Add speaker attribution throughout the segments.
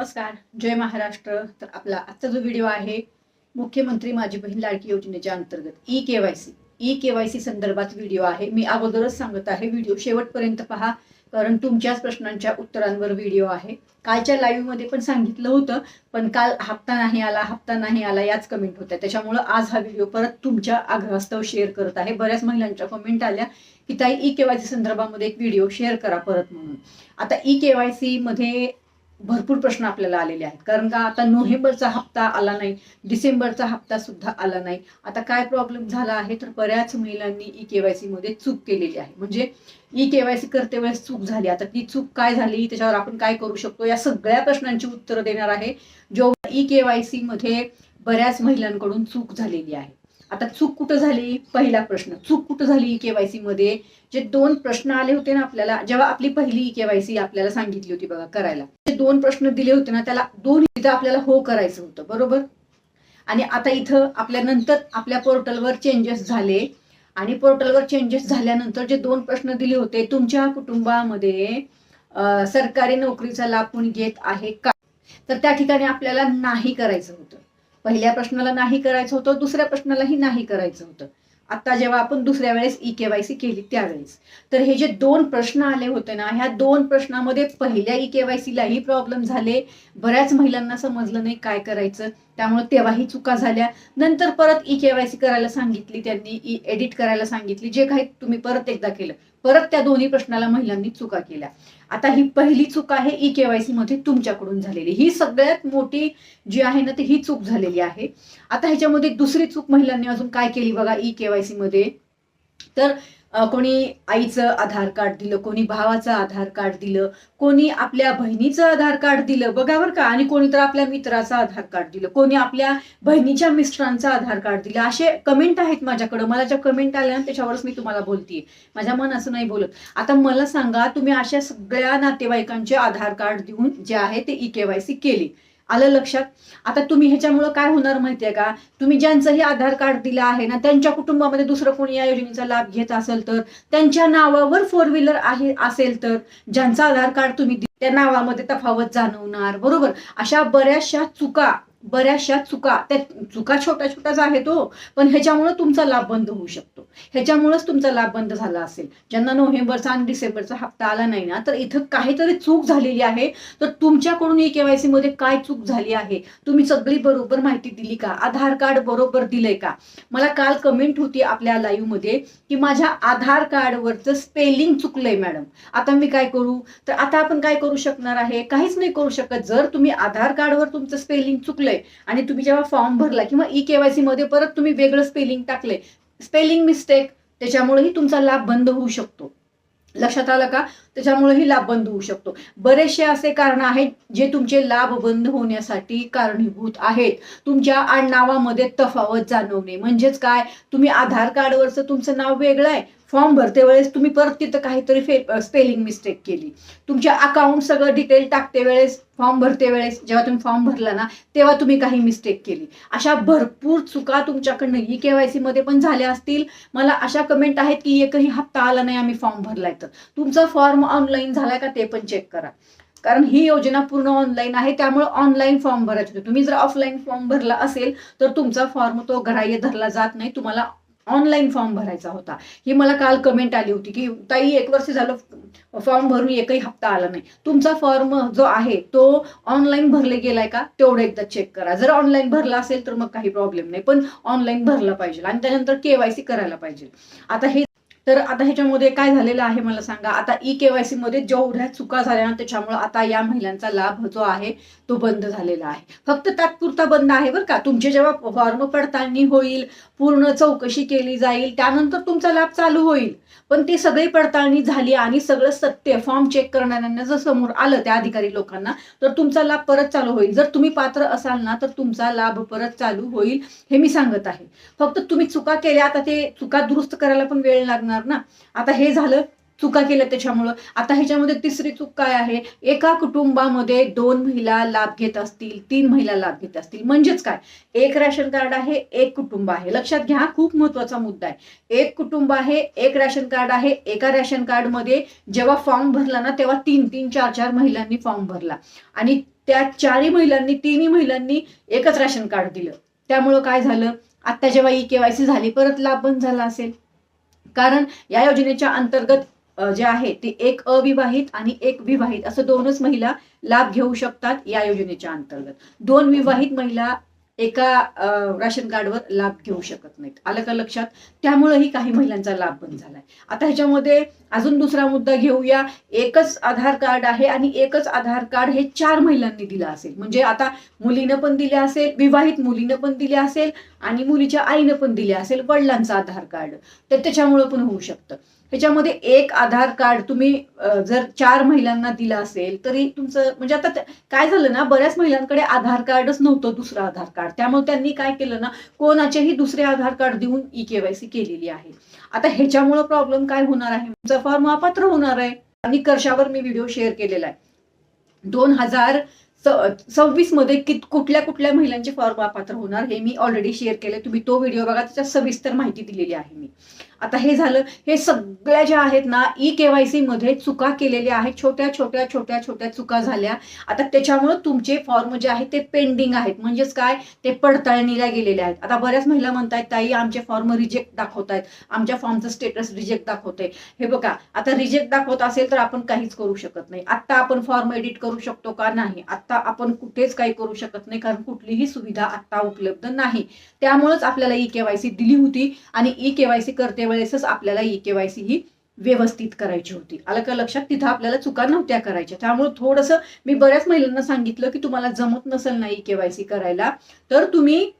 Speaker 1: नमस्कार. जय महाराष्ट्र. तर आपला आजचा जो व्हिडिओ आहे मुख्यमंत्री माझी बहीण लाडकी योजनेच्या अंतर्गत E K Y C. E K Y C संदर्भात व्हिडिओ आहे. मी अगोदरच सांगत आहे व्हिडिओ शेवटपर्यंत पहा कारण तुमच्याच प्रश्नांच्या उत्तरांवर व्हिडिओ आहे. कालच्या लाईव्हमध्ये पण सांगितलं होतं पण काल हप्ता नाही आला हप्ता नाही आला याच कमेंट होत्या. त्याच्यामुळं आज हा व्हिडिओ परत तुमच्या आग्रहास्तव शेअर करत आहे. बऱ्याच महिलांच्या कमेंट आल्या की ताई ई केवायसी संदर्भामध्ये एक व्हिडिओ शेअर करा परत म्हणून. आता ई केवायसी मध्ये भरपूर प्रश्न आपल्याला आलेले आहेत. कारण का आता नोव्हेंबरचा हप्ता आला नाही डिसेंबरचा हप्ता सुद्धा आला नाही. आता काय प्रॉब्लेम झाला आहे? तर बऱ्याच महिलांनी ई केवायसी मध्ये चूक केलेली आहे. म्हणजे ई केवायसी करते वेळेस चूक झाली. आता ती चूक काय झाली? त्याच्यावर आपण काय करू शकतो? या सगळ्या प्रश्नांची उत्तरं देणार आहे जेव्हा ई केवायसी मध्ये बऱ्याच महिलांकडून चूक झालेली आहे. आता चूक कुठं झाली? पहिला प्रश्न. चूक कुठं झाली केवायसी मध्ये? जे दोन प्रश्न आले होते ना आपल्याला जेव्हा आपली पहिली केवायसी आपल्याला सांगितली होती बघा करायला. जे दोन प्रश्न दिले होते ना त्याला दोन इथं आपल्याला हो करायचं होतं बरोबर? आणि आता इथं आपल्या नंतर आपल्या पोर्टलवर चेंजेस झाले. आणि पोर्टलवर चेंजेस झाल्यानंतर जे दोन प्रश्न दिले होते तुमच्या कुटुंबामध्ये सरकारी नोकरीचा लाभ कोणी घेत आहे का? तर त्या ठिकाणी आपल्याला नाही करायचं होतं. पहिल्या प्रश्नाला नाही करायचं होतं दुसऱ्या प्रश्नालाही नाही करायचं होतं. आता जेव्हा आपण दुसऱ्या वेळेस ई केवायसी केली त्यावेळेस. तर हे जे दोन प्रश्न आले होते ना ह्या दोन प्रश्नामध्ये पहिल्या ई केवायसीलाही प्रॉब्लेम झाले बऱ्याच महिलांना समजलं नाही काय करायचं. त्यामुळे तेव्हाही चुका झाल्या. नंतर परत ई केवायसी करायला सांगितली त्यांनी ई एडिट करायला सांगितली जे काही तुम्ही परत एकदा केलं. परत त्या दोन्ही प्रश्नाला महिलांनी चुका केल्या. आता ही पहिली चूक आहे ई केवायसी मध्ये तुमच्याकडून झालेली. ही सगळ्यात मोठी जी आहे ना ती ही चूक झालेली आहे. आता ह्याच्यामध्ये दुसरी चूक महिलांनी अजून काय केली बघा ई केवायसी मध्ये? तर कोणी आईचं आधार कार्ड दिलं कोणी भावाचं आधार कार्ड दिलं कोणी आपल्या बहिणीचं आधार कार्ड दिलं बघा बरं का? आणि कोणी तर आपल्या मित्राचं आधार कार्ड दिलं कोणी आपल्या बहिणीच्या मिस्टरांचं आधार कार्ड दिलं. असे कमेंट आहेत माझ्याकडं. मला ज्या कमेंट आल्या ना त्याच्यावरच मी तुम्हाला बोलतीये. माझ्या मन असं नाही बोलत. आता मला सांगा तुम्ही अशा सगळ्या नातेवाईकांचे आधार कार्ड देऊन जे आहे ते ई केवायसी केली. आलं लक्षात? आता तुम्ही ह्याच्यामुळं काय होणार माहितीये का? तुम्ही ज्यांचंही आधार कार्ड दिलं आहे ना त्यांच्या कुटुंबामध्ये दुसरं कोणी या योजनेचा लाभ घेत असेल तर त्यांच्या नावावर फोर व्हीलर आहे असेल तर ज्यांचा आधार कार्ड तुम्ही त्या नावामध्ये तफावत जाणवणार बरोबर? अशा बऱ्याचशा चुका बऱ्याचशा चुका त्या चुका छोट्या छोट्याच आहेत हो पण ह्याच्यामुळे तुमचा लाभ बंद होऊ शकतो. ह्याच्यामुळेच तुमचा लाभ बंद झाला असेल. ज्यांना नोव्हेंबरचा आणि डिसेंबरचा हप्ता आला नाही ना तर इथं काहीतरी चूक झालेली आहे. तर तुमच्याकडून ई केवायसी मध्ये काय चूक झाली आहे? तुम्ही सगळी बरोबर माहिती दिली का? आधार कार्ड बरोबर दिलंय का? मला काल कमेंट होती आपल्या लाईव्हमध्ये की माझ्या आधार कार्डवरचं स्पेलिंग चुकलंय मॅडम. आता मी काय करू? तर आता आपण काय करू शकणार आहे? काहीच नाही करू शकत. जर तुम्ही आधार कार्डवर तुमचं स्पेलिंग चुकलं चुकलंय आणि तुम्ही जेव्हा फॉर्म भरला किंवा ई केवायसी मध्ये परत तुम्ही वेगळं स्पेलिंग टाकलंय. स्पेलिंग मिस्टेक त्याच्यामुळेही तुमचा लाभ बंद होऊ शकतो. लक्षात आलं का? त्याच्यामुळेही लाभ बंद होऊ शकतो. बरेचसे असे कारण आहेत जे तुमचे लाभ बंद होण्यासाठी कारणीभूत आहेत. तुमच्या आडनावामध्ये तफावत जाणवणे. म्हणजेच काय? तुम्ही आधार कार्डवरचं तुमचं नाव वेगळं आहे. फॉर्म भरते वेळेस तुम्ही परत तिथं काहीतरी स्पेलिंग मिस्टेक केली. तुमच्या अकाउंट सगळं डिटेल टाकते वेळेस फॉर्म भरते वेळेस. जेव्हा तुम्ही फॉर्म भरला ना तेव्हा तुम्ही काही मिस्टेक केली. अशा भरपूर चुका तुमच्याकडनं ई केवायसी मध्ये पण झाल्या असतील. मला अशा कमेंट आहेत की एकही हप्ता आला नाही आम्ही फॉर्म भरलाय तर. तुमचा फॉर्म ऑनलाईन झालाय का ते पण चेक करा. कारण ही योजना पूर्ण ऑनलाईन आहे त्यामुळे ऑनलाईन फॉर्म भरायचे तुम्ही जर ऑफलाईन फॉर्म भरला असेल तर तुमचा फॉर्म तो ग्राह्य धरला जात नाही. तुम्हाला ऑनलाईन फॉर्म भरायचा होता. ही मला काल कमेंट आली होती की ताई एक वर्ष झालं फॉर्म भरून एकही हप्ता आला नाही. तुमचा फॉर्म जो आहे तो ऑनलाईन भरले गेलाय का? तेवढं एकदा चेक करा. जर ऑनलाईन भरला असेल तर मग काही प्रॉब्लेम नाही. पण ऑनलाईन भरला पाहिजे आणि त्यानंतर केवायसी करायला पाहिजे. आता हे तर आता ह्याच्यामध्ये काय झालेलं आहे मला सांगा. आता ई केवायसी मध्ये जेवढ्या चुका झाल्या ना त्याच्यामुळे आता या महिलांचा लाभ जो आहे तो बंद झालेला आहे. फक्त तात्पुरता बंद आहे बरं का. तुमचे जेव्हा फॉर्म पडताळणी होईल पूर्ण चौकशी केली जाईल त्यानंतर तुमचा लाभ चालू होईल. पण ती सगळी पडताळणी झाली आणि सगळं सत्य फॉर्म चेक करणाऱ्यांना जर समोर आलं त्या अधिकारी लोकांना तर तुमचा लाभ परत चालू होईल. जर तुम्ही पात्र असाल ना तर तुमचा लाभ परत चालू होईल हे मी सांगत आहे. फक्त तुम्ही चुका केल्या आता ते चुका दुरुस्त करायला पण वेळ लागणार ना. आता हे झालं चुका केल्या त्याच्यामुळं. आता ह्याच्यामध्ये तिसरी चूक काय आहे? एका कुटुंबामध्ये दोन महिला लाभ घेत असतील तीन महिला लाभ घेत असतील. म्हणजेच काय? एक रॅशन कार्ड आहे एक कुटुंब आहे. लक्षात घ्या खूप महत्त्वाचा मुद्दा आहे. एक कुटुंब आहे एक रॅशन कार्ड आहे एका रॅशन कार्डमध्ये जेव्हा फॉर्म भरला ना तेव्हा तीन तीन चार चार महिलांनी फॉर्म भरला. आणि त्या चारही महिलांनी तिन्ही महिलांनी एकच राशन कार्ड दिलं. त्यामुळं काय झालं? आता जेव्हा ई केवायसी झाली परत लाभ बंद झाला असेल. कारण या योजनेच्या अंतर्गत जे आहे ते एक अविवाहित आणि एक विवाहित असं दोनच महिला लाभ घेऊ शकतात या योजनेच्या अंतर्गत. दोन विवाहित महिला एका राशन कार्डवर लाभ घेऊ शकत नाहीत. आलं का लक्षात? त्यामुळेही काही महिलांचा लाभ बंद झालाय. आता ह्याच्यामध्ये अजून दुसरा मुद्दा घेऊया. एकच आधार कार्ड आहे आणि एकच आधार कार्ड हे चार महिलांनी दिलं असेल. म्हणजे आता मुलीनं पण दिले असेल विवाहित मुलीनं पण दिले असेल आणि मुलीच्या आईनं पण दिले असेल वडिलांचं आधार कार्ड. तर त्याच्यामुळं पण होऊ शकतं. ह्याच्यामध्ये एक आधार कार्ड तुम्ही जर चार महिलांना दिलं असेल तरी तुमचं म्हणजे आता काय झालं ना बऱ्याच महिलांकडे आधार कार्डच नव्हतं दुसरं आधार कार्ड. त्यामुळे त्यांनी काय केलं ना कोणाचेही दुसरे आधार कार्ड देऊन ई केवायसी केलेली आहे. आता ह्याच्यामुळे प्रॉब्लेम काय होणार आहे? तुमचा फॉर्म अपात्र होणार आहे. निकर्षावर मी व्हिडिओ शेअर केलेला आहे. दोन हजार सव्वीसमध्ये कित कुठल्या कुठल्या महिलांचे फॉर्म अपात्र होणार हे मी ऑलरेडी शेअर केले तुम्ही तो व्हिडिओ बघा त्याच्यात सविस्तर माहिती दिलेली आहे मी. आता हे झालं हे सगळ्या ज्या आहेत ना ई केवायसी मध्ये चुका केलेल्या आहेत छोट्या छोट्या छोट्या छोट्या चुका झाल्या. आता त्याच्यामुळे तुमचे फॉर्म जे आहेत ते पेंडिंग आहेत. म्हणजेच काय? ते पडताळणीला गेलेले आहेत. आता बऱ्याच महिला म्हणतायत ताई आमचे फॉर्म रिजेक्ट दाखवत आहेत आमच्या फॉर्मचं स्टेटस रिजेक्ट दाखवते हे बघा आता रिजेक्ट दाखवत असेल तर आपण काहीच करू शकत नाही. आता आपण फॉर्म एडिट करू शकतो का? नाही. आता आपण कुठेच काही करू शकत नाही कारण कुठलीही सुविधा आता उपलब्ध नाही. त्यामुळेच आपल्याला ई केवायसी दिली होती आणि ई केवायसी करते वेळेसच आपल्याला ई केवायसी ही व्यवस्थित करायची होती. आलं का लक्षात? तिथं आपल्याला चुका नव्हत्या करायच्या. त्यामुळे थोडंसं मी बऱ्याच महिलांना सांगितलं की तुम्हाला जमत नसेल ना ई केवायसी करायला तर तुम्ही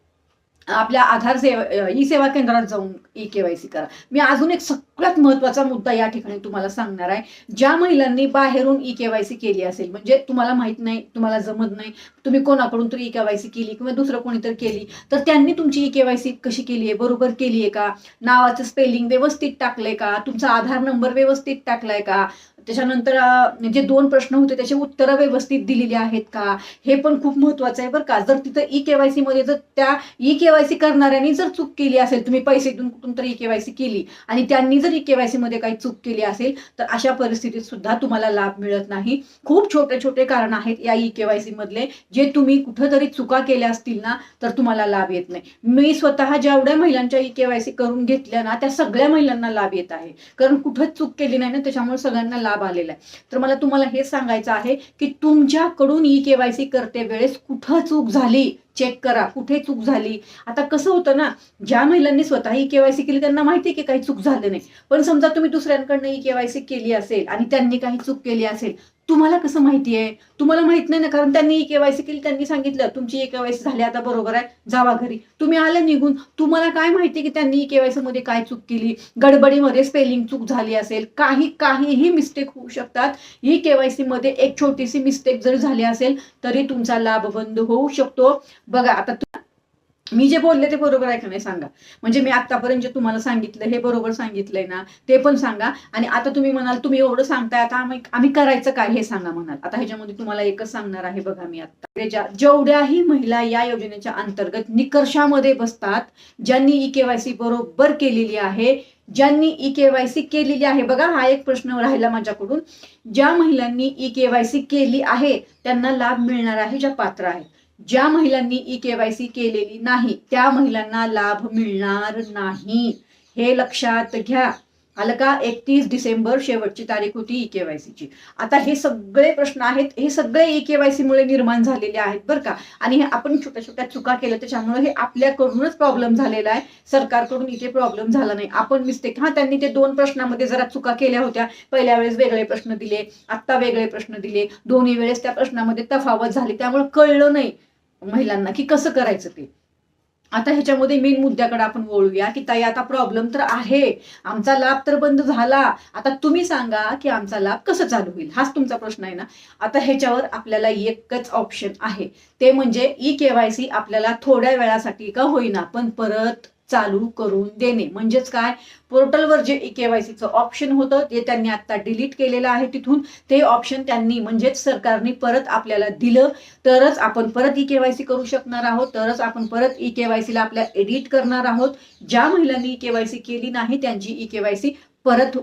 Speaker 1: आपल्या आधार सेवा ई सेवा केंद्रात जाऊन ई केवायसी करा. मी अजून एक सगळ्यात महत्त्वाचा मुद्दा या ठिकाणी तुम्हाला सांगणार आहे. ज्या महिलांनी बाहेरून ई केवायसी केली असेल म्हणजे तुम्हाला माहीत नाही तुम्हाला जमत नाही तुम्ही कोणाकडून तरी ई केवायसी केली किंवा दुसरं कोणीतरी केली तर त्यांनी तुमची ई केवायसी कशी केली आहे? बरोबर केली आहे का? नावाचं स्पेलिंग व्यवस्थित टाकलंय का? तुमचा आधार नंबर व्यवस्थित टाकलाय का? त्याच्यानंतर जे म्हणजे दोन प्रश्न होते त्याची उत्तरं व्यवस्थित दिलेली आहेत का? हे पण खूप महत्वाचं आहे बरं का. जर तिथं ई केवायसी मध्ये जर त्या ई केवायसी करणाऱ्यांनी जर चूक केली असेल तुम्ही पैसे देऊन कुठून तरी ई केवायसी केली आणि त्यांनी जर ई केवायसी मध्ये काही चूक केली असेल तर अशा परिस्थितीत सुद्धा तुम्हाला लाभ मिळत नाही. खूप छोटे छोटे कारण आहेत या ई केवायसी मधले जे तुम्ही कुठंतरी चुका केल्या असतील ना तर तुम्हाला लाभ येत नाही. मी स्वतः जेवढ्या महिलांच्या ई केवायसी करून घेतल्या ना त्या सगळ्या महिलांना लाभ येत आहे. कारण कुठंच चूक केली नाही ना त्याच्यामुळे सगळ्यांना लाभ आलेला आहे. तर मला तुम्हाला हे सांगायचं आहे की तुमच्याकडून ई केवायसी करते वेळेस कुठं चूक झाली चेक करा कुठे चूक झाली? आता कसं होतं ना ज्या महिलांनी स्वतः ही केवायसी केली त्यांना माहिती आहे की काही चूक झालं नाही. पण समजा तुम्ही दुसऱ्यांकडनं ही केवायसी केली असेल आणि त्यांनी काही चूक केली असेल तुम्हाला कसं माहिती आहे? तुम्हाला माहीत नाही ना कारण त्यांनी ई केवायसी केली त्यांनी सांगितलं तुमची ई केवायसी झाली आता बरोबर आहे जावा घरी. तुम्ही आले निघून तुम्हाला काय माहिती की त्यांनी ई केवायसी मध्ये काय चूक केली? गडबडीमध्ये स्पेलिंग चूक झाली असेल काही काहीही मिस्टेक होऊ शकतात. ई केवायसी मध्ये एक छोटीशी मिस्टेक जर झाली असेल तरी तुमचा लाभ बंद होऊ शकतो. बघा आता मी जे बोलले ते बरोबर आहे का नाही सांगा. म्हणजे मी आतापर्यंत जे तुम्हाला सांगितलं हे बरोबर सांगितलंय ना ते पण सांगा. आणि आता तुम्ही म्हणाल तुम्ही एवढं सांगताय आता आम्ही आम्ही करायचं काय हे सांगा म्हणाल. आता ह्याच्यामध्ये तुम्हाला एकच सांगणार आहे बघा मी आता. म्हणजे जेवढ्याही महिला या योजनेच्या अंतर्गत निकर्षामध्ये बसतात ज्यांनी ई केवायसी बरोबर केलेली आहे ज्यांनी ई केवायसी केलेली आहे बघा हा एक प्रश्न राहिला माझ्याकडून. ज्या महिलांनी ई केवायसी केली आहे त्यांना लाभ मिळणार आहे ज्या पात्र आहेत. ज्या महिलांनी ई केवायसी केलेली नाही त्या महिलांना लाभ मिळणार नाही. हे लक्षात घ्या. आलं का एकतीस डिसेंबर शेवटची तारीख होती ई केवायसीची आता हे सगळे प्रश्न आहेत हे सगळे ई केवायसी मुळे निर्माण झालेले आहेत बरं का. आणि हे आपण छोट्या छोट्या चुका केल्या त्याच्यामुळे हे आपल्याकडूनच प्रॉब्लेम झालेला आहे. सरकारकडून इथे प्रॉब्लेम झाला नाही. आपण मिस्टेक हा त्यांनी ते दोन प्रश्नामध्ये जरा चुका केल्या होत्या. पहिल्या वेळेस वेगळे प्रश्न दिले आत्ता वेगळे प्रश्न दिले. दोन्ही वेळेस त्या प्रश्नामध्ये तफावत झाली त्यामुळे कळलं नाही. महिलांना की कसं करायचं ते? आता ह्याच्यामध्ये मेन मुद्द्याकडे आपण वळूया की ताई आता प्रॉब्लेम तर आहे. आमचा लाभ तर बंद झाला. आता तुम्ही सांगा की आमचा लाभ कसं चालू होईल? हाच तुमचा प्रश्न आहे ना? आता ह्याच्यावर आपल्याला एकच ऑप्शन आहे. ते म्हणजे ई केवायसी आपल्याला थोड्या वेळासाठी का होईना पण परत चालू करून देणे. म्हणजेच काय? पोर्टलवर जे ई केवायसीचं ऑप्शन होतं ते त्यांनी आता डिलीट केलेलं आहे तिथून. ते ऑप्शन त्यांनी म्हणजेच सरकारने परत आपल्याला दिलं. तरच आपण परत ई केवायसी करू शकणार आहोत. तरच आपण परत ई केवायसीला आपल्या एडिट करणार आहोत. ज्या महिलांनी ई केवायसी केली नाही त्यांची ई केवायसी परत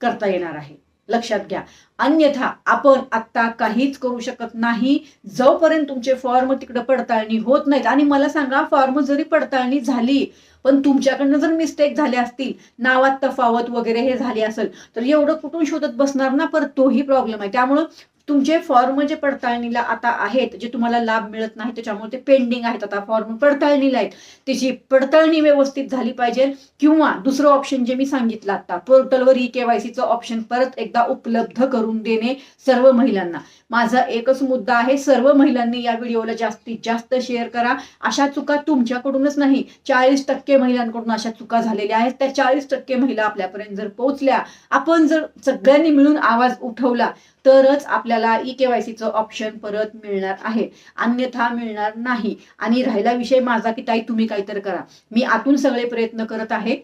Speaker 1: करता येणार आहे. लक्षात घ्या. अन्यथा आपण आता काहीच करू शकत नाही. जोपर्यंत तुमचे फॉर्म तिकडे पडताळणी होत नाहीत. आणि मला सांगा फॉर्म जरी पडताळणी झाली पण तुमच्याकडनं जर मिस्टेक झाले असतील नावात तफावत वगैरे हे झाली असेल तर एवढं कुठून शोधत बसणार ना? परत तोही प्रॉब्लेम आहे. त्यामुळं तुमचे फॉर्म जे पडताळणीला आता आहेत जे तुम्हाला लाभ मिळत नाही त्याच्यामुळे ते पेंडिंग आहेत. आता फॉर्म पडताळणीला आहेत. त्याची पडताळणी व्यवस्थित झाली पाहिजे. किंवा दुसरं ऑप्शन जे मी सांगितलं आता पोर्टलवर ई केवायसीचं ऑप्शन परत एकदा उपलब्ध करून देणे सर्व महिलांना. माझा एकच मुद्दा आहे सर्व महिलांनी या व्हिडिओला जास्तीत जास्त शेअर करा. अशा चुका तुमच्याकडूनच नाही चाळीस टक्के महिलांकडून अशा चुका झालेल्या आहेत. त्या चाळीस टक्के महिला आपल्यापर्यंत जर पोहोचल्या आपण जर सगळ्यांनी मिळून आवाज उठवला तरच आपल्याला ई केवायसीचं ऑप्शन परत मिळणार आहे. अन्यथा मिळणार नाही. आणि राहिला विषय माझा की ताई तुम्ही काहीतरी करा. मी आतून सगळे प्रयत्न करत आहे.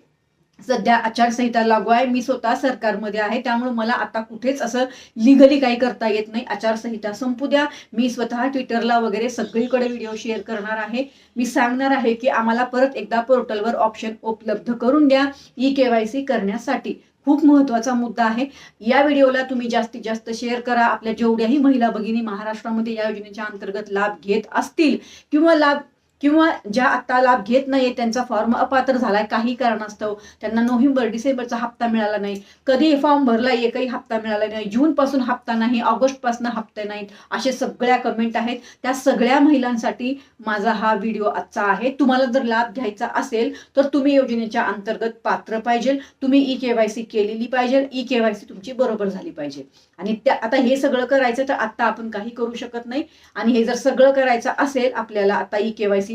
Speaker 1: सध्या आचारसंहिता लागू आहे. मी स्वतः सरकारमध्ये आहे. त्यामुळे मला आता कुठेच असं लिगली काही करता येत नाही. आचारसंहिता संपू द्या. मी स्वतः ट्विटरला वगैरे सगळीकडे व्हिडिओ शेअर करणार आहे. मी सांगणार आहे की आम्हाला परत एकदा पोर्टलवर ऑप्शन उपलब्ध करून द्या. ई केवायसी करण्यासाठी. खूप महत्त्वाचा मुद्दा आहे. या व्हिडिओला तुम्ही जास्तीत जास्त शेअर करा. आपल्या जेवढ्याही महिला भगिनी महाराष्ट्रामध्ये या योजनेच्या अंतर्गत लाभ घेत असतील किंवा लाभ किंवा ज्या आता लाभ घेत नाहीये त्यांचा फॉर्म अपात्र झालाय काही कारणास्तव त्यांना नोव्हेंबर डिसेंबरचा हप्ता मिळाला नाही. कधी फॉर्म भरला एकही हप्ता मिळाला नाही. जून पासून हप्ता नाही ऑगस्टपासून हप्ते नाहीत. असे सगळ्या कमेंट आहेत. त्या सगळ्या महिलांसाठी माझा हा व्हिडिओ आजचा आहे. तुम्हाला जर लाभ घ्यायचा असेल तर तुम्ही योजनेच्या अंतर्गत पात्र पाहिजे. तुम्ही ई केवायसी केलेली पाहिजे. ई केवायसी तुमची बरोबर झाली पाहिजे. आणि त्या आता हे सगळं करायचं तर आता आपण काही करू शकत नाही. आणि हे जर सगळं करायचं असेल आपल्याला आता ई केवायसी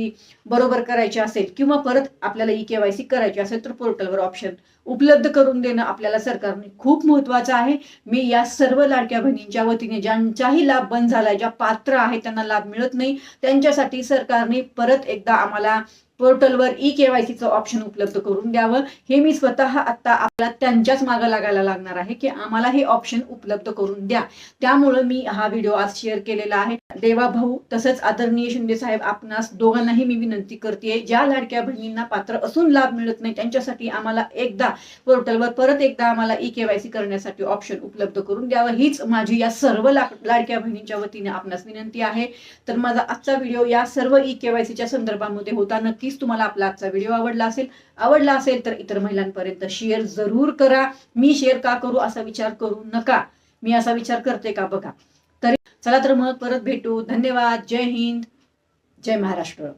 Speaker 1: बरोबर करायची असेल किंवा परत आपल्याला ई केवायसी करायची असेल तर पोर्टलवर ऑप्शन उपलब्ध करून देणं आपल्याला सरकारने खूप महत्वाचं आहे. मी या सर्व लाडक्या बहिणींच्या वतीने ज्यांचाही लाभ बंद झालाय ज्या पात्र आहेत त्यांना लाभ मिळत नाही त्यांच्यासाठी सरकारने परत एकदा आम्हाला पोर्टलवर ई केवायसीचं ऑप्शन उपलब्ध करून द्यावं. हे मी स्वतः आता आपल्याला त्यांच्याच मागं लागायला लागणार आहे की आम्हाला हे ऑप्शन उपलब्ध करून द्या. त्यामुळं मी हा व्हिडिओ आज शेअर केलेला आहे. देवा भाऊ तसंच आदरणीय शिंदे साहेब आपणास दोघांनाही मी विनंती करते ज्या लाडक्या बहिणींना पात्र असून लाभ मिळत नाही त्यांच्यासाठी आम्हाला एकदा पोर्टलवर परत एकदा आम्हाला ई केवायसी करण्यासाठी ऑप्शन उपलब्ध करून द्यावं. हीच माझी या सर्व लाडक्या बहिणींच्या वतीने आपणास विनंती आहे. तर माझा आजचा व्हिडिओ या सर्व ई केवायसीच्या संदर्भामध्ये होता. नक्की नक्कीच तुम्हाला आपला आजचा व्हिडिओ आवडला असेल. आवडला असेल तर इतर महिलांपर्यंत शेअर जरूर करा. मी शेअर का करू असा विचार करू नका. मी असा विचार करते का बघा. तरी चला तर मग परत भेटू. धन्यवाद. जय हिंद. जय महाराष्ट्र.